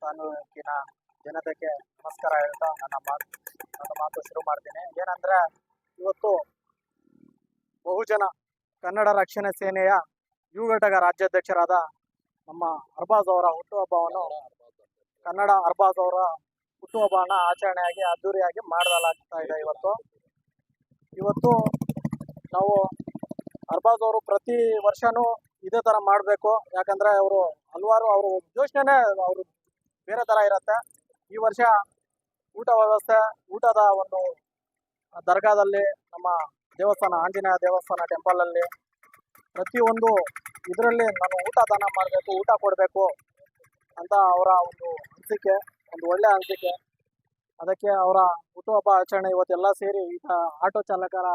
ತಾಲೂಕಿನ ಜನತೆಗೆ ನಮಸ್ಕಾರ ಹೇಳ್ತಾ ನನ್ನ ಮಾತು ನನ್ನ ಮಾತು ಶುರು ಮಾಡ್ತೀನಿ. ಏನಂದ್ರೆ, ಇವತ್ತು ಬಹುಜನ ಕನ್ನಡ ರಕ್ಷಣಾ ಸೇನೆಯ ಯುವ ರಾಜ್ಯಾಧ್ಯಕ್ಷರಾದ ನಮ್ಮ ಅರ್ಬಾಜ್ ಅವರ ಹುಟ್ಟುಹಬ್ಬವನ್ನು ಕನ್ನಡ ಅರ್ಬಾಸ್ ಅವರ ಹುಟ್ಟುಹಬ್ಬನ ಆಚರಣೆಯಾಗಿ, ಅದ್ದೂರಿಯಾಗಿ ಮಾಡಲಾಗ್ತಾ ಇದೆ ಇವತ್ತು. ಇವತ್ತು ನಾವು ಅರ್ಬಾಸ್ ಅವರು ಪ್ರತಿ ವರ್ಷನೂ ಇದೇ ತರ ಮಾಡಬೇಕು. ಯಾಕಂದ್ರೆ ಅವರು ಹಲವಾರು ಅವರು ಯೋಚನೆ ಅವರು ಬೇರೆ ತರ ಇರುತ್ತೆ. ಈ ವರ್ಷ ಊಟ ವ್ಯವಸ್ಥೆ, ಊಟದ ಒಂದು ದರ್ಗಾದಲ್ಲಿ ನಮ್ಮ ದೇವಸ್ಥಾನ, ಆಂಜನೇಯ ದೇವಸ್ಥಾನ ಟೆಂಪಲಲ್ಲಿ ಪ್ರತಿಯೊಂದು ಇದರಲ್ಲಿ ನಾನು ಊಟ ದಾನ ಮಾಡಬೇಕು, ಊಟ ಕೊಡಬೇಕು ಅಂತ ಅವರ ಒಂದು ಅನಿಸಿಕೆ ಒಂದು ಒಳ್ಳೆ ಅನಿಸಿಕೆ ಅದಕ್ಕೆ ಅವರ ಹುಟ್ಟುಹಬ್ಬ ಆಚರಣೆ ಇವತ್ತೆಲ್ಲ ಸೇರಿ ಈಗ ಆಟೋ ಚಾಲಕರ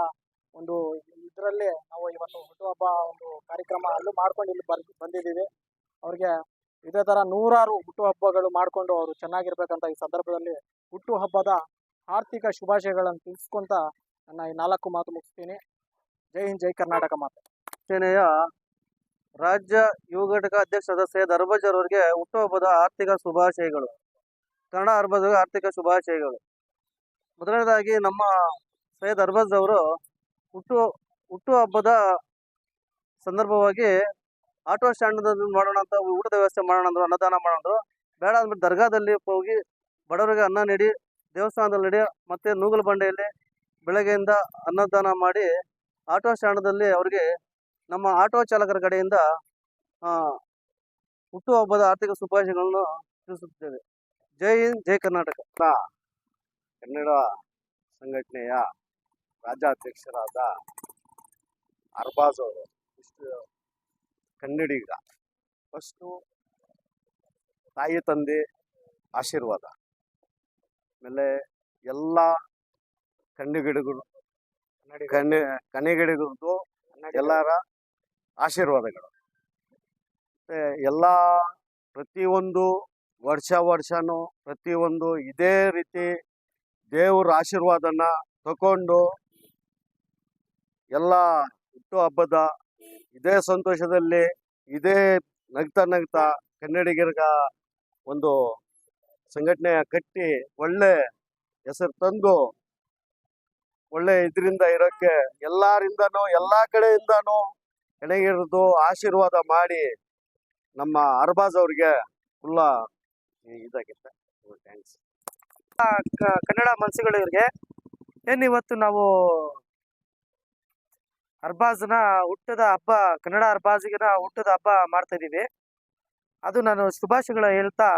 ಒಂದು ಇದರಲ್ಲಿ ನಾವು ಇವತ್ತು ಹುಟ್ಟುಹಬ್ಬ ಒಂದು ಕಾರ್ಯಕ್ರಮ ಅಲ್ಲೂ ಮಾಡ್ಕೊಂಡು ಇಲ್ಲಿ ಬರ್ ಬಂದಿದ್ದೀವಿ. ಅವ್ರಿಗೆ ಇದೇ ಥರ ನೂರಾರು ಹುಟ್ಟುಹಬ್ಬಗಳು ಮಾಡಿಕೊಂಡು ಅವರು ಚೆನ್ನಾಗಿರ್ಬೇಕಂತ ಈ ಸಂದರ್ಭದಲ್ಲಿ ಹುಟ್ಟುಹಬ್ಬದ ಆರ್ಥಿಕ ಶುಭಾಶಯಗಳನ್ನು ತಿಳಿಸ್ಕೊತ ನನ್ನ ಈ ನಾಲ್ಕು ಮಾತು ಮುಗಿಸ್ತೀನಿ. ಜೈ ಹಿಂದ್, ಜೈ ಕರ್ನಾಟಕ ಮಾತು. ಸೇನೆಯ ರಾಜ್ಯ ಯುವ ಘಟಕ ಅಧ್ಯಕ್ಷ ಸೈಯದ್ ಅರ್ಬಜ್ ಅವರಿಗೆ ಹುಟ್ಟುಹಬ್ಬದ ಆರ್ಥಿಕ ಶುಭಾಶಯಗಳು. ಕನ್ನಡ ಅರ್ಬಜ್ ಆರ್ಥಿಕ ಶುಭಾಶಯಗಳು. ಮೊದಲನೇದಾಗಿ ನಮ್ಮ ಸೈಯದ್ ಅರ್ಬಜ್ ಅವರು ಹುಟ್ಟು, ಹುಟ್ಟುಹಬ್ಬದ ಸಂದರ್ಭವಾಗಿ ಆಟೋ ಸ್ಟ್ಯಾಂಡ್ ಮಾಡೋಣ ಅಂತ ಊಟದ ವ್ಯವಸ್ಥೆ ಮಾಡೋಣ ಅಂದ್ರು, ಅನ್ನದಾನ ಮಾಡೋಣ ಬೇಡ ಅಂದ್ಬಿಟ್ಟು ದರ್ಗಾದಲ್ಲಿ ಹೋಗಿ ಬಡವರಿಗೆ ಅನ್ನ ನೀಡಿ, ದೇವಸ್ಥಾನದಲ್ಲಿ ನೀಡಿ ಮತ್ತೆ ನೂಗಲ್ ಬಂಡೆಯಲ್ಲಿ ಬೆಳಗ್ಗೆಯಿಂದ ಅನ್ನದಾನ ಮಾಡಿ ಆಟೋ ಸ್ಟ್ಯಾಂಡದಲ್ಲಿ ಅವರಿಗೆ ನಮ್ಮ ಆಟೋ ಚಾಲಕರ ಕಡೆಯಿಂದ ಹುಟ್ಟುಹಬ್ಬದ ಆರ್ಥಿಕ ಶುಭಾಶಯಗಳನ್ನು ತಿಳಿಸುತ್ತೇವೆ. ಜೈ ಹಿಂದ್, ಜೈ ಕರ್ನಾಟಕ. ಕನ್ನಡ ಸಂಘಟನೆಯ ರಾಜ್ಯಾಧ್ಯಕ್ಷರಾದ ಅರ್ಬಾಜ್ ಅವರು, ಇಷ್ಟು ಕನ್ನಡಿಗ ಫಸ್ಟು ತಾಯಿ ತಂದೆ ಆಶೀರ್ವಾದ. ಆಮೇಲೆ ಎಲ್ಲ ಕಣ್ಣುಗಿಡಗಳು ಕಣ್ಣು ಕನ್ನಡಿಗರದ್ದು ಎಲ್ಲರ ಆಶೀರ್ವಾದಗಳು. ಎಲ್ಲ ಪ್ರತಿಯೊಂದು ವರ್ಷ ವರ್ಷನೂ ಪ್ರತಿಯೊಂದು ಇದೇ ರೀತಿ ದೇವರ ಆಶೀರ್ವಾದನ ತಗೊಂಡು ಎಲ್ಲ ಹುಟ್ಟು ಹಬ್ಬದ ಇದೇ ಸಂತೋಷದಲ್ಲಿ ಇದೇ ನಗ್ತಾ ನಗ್ತಾ ಕನ್ನಡಿಗರಿಗ ಒಂದು ಸಂಘಟನೆ ಕಟ್ಟಿ ಒಳ್ಳೆ ಹೆಸರು ತಂದು ಒಳ್ಳೆ ಇದರಿಂದ ಇರೋಕ್ಕೆ ಎಲ್ಲರಿಂದನೂ ಎಲ್ಲ ಕಡೆಯಿಂದನೂ ಕನ್ನಡಿಗರದ್ದು ಆಶೀರ್ವಾದ ಮಾಡಿ ನಮ್ಮ ಅರ್ಬಾಜ್ ಅವ್ರಿಗೆ ಫುಲ್ಲ ಇದಾಗಿತ್ತೆ ಥ್ಯಾಂಕ್ಸ್ ಕನ್ನಡ ಮನಸ್ಸುಗಳು ಇವ್ರಿಗೆ ಏನು ಇವತ್ತು ನಾವು ಅರ್ಬಾಜ್ನ ಹುಟ್ಟದ ಹಬ್ಬ, ಕನ್ನಡ ಅರ್ಬಾಜಿನ ಹುಟ್ಟದ ಹಬ್ಬ ಮಾಡ್ತಾ ಇದ್ದೀವಿ. ಅದು ನಾನು ಶುಭಾಶಯಗಳು ಹೇಳ್ತಾ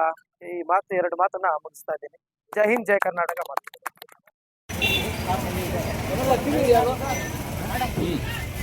ಈ ಮಾತು, ಎರಡು ಮಾತನ್ನ ಮುಗಿಸ್ತಾ ಇದ್ದೀನಿ. ಜೈ ಹಿಂದ್, ಜೈ ಕರ್ನಾಟಕ ಮಾತು.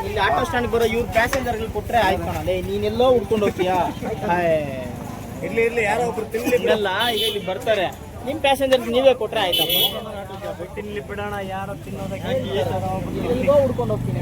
ಇಲ್ಲಿ ಆಟೋ ಸ್ಟ್ಯಾಂಡ್ ಬರೋ ಇವ್ರು ಪ್ಯಾಸೆಂಜರ್ ಕೊಟ್ರೆ ಆಯ್ತು ಕಣ. ಲೇ ನೀನೆಲ್ಲೋ ಹುಡ್ಕೊಂಡು ಹೋಗ್ತೀಯಾ? ಇರ್ಲಿ ಇರ್ಲಿ ಯಾರೋ ಒಬ್ರು ತಿನ್ಲಿಲ್ಲ ಈಗ ಇಲ್ಲಿ ಬರ್ತಾರೆ. ನಿಮ್ ಪ್ಯಾಸೆಂಜರ್ ನೀವೇ ಕೊಟ್ರೆ ಆಯ್ತಾ? ತಿನ್ಲಿ ಬಿಡೋಣ ಯಾರೋ ತಿನ್ನೋದಕ್ಕೆ ಹುಡ್ಕೊಂಡು ಹೋಗ್ತೀನಿ.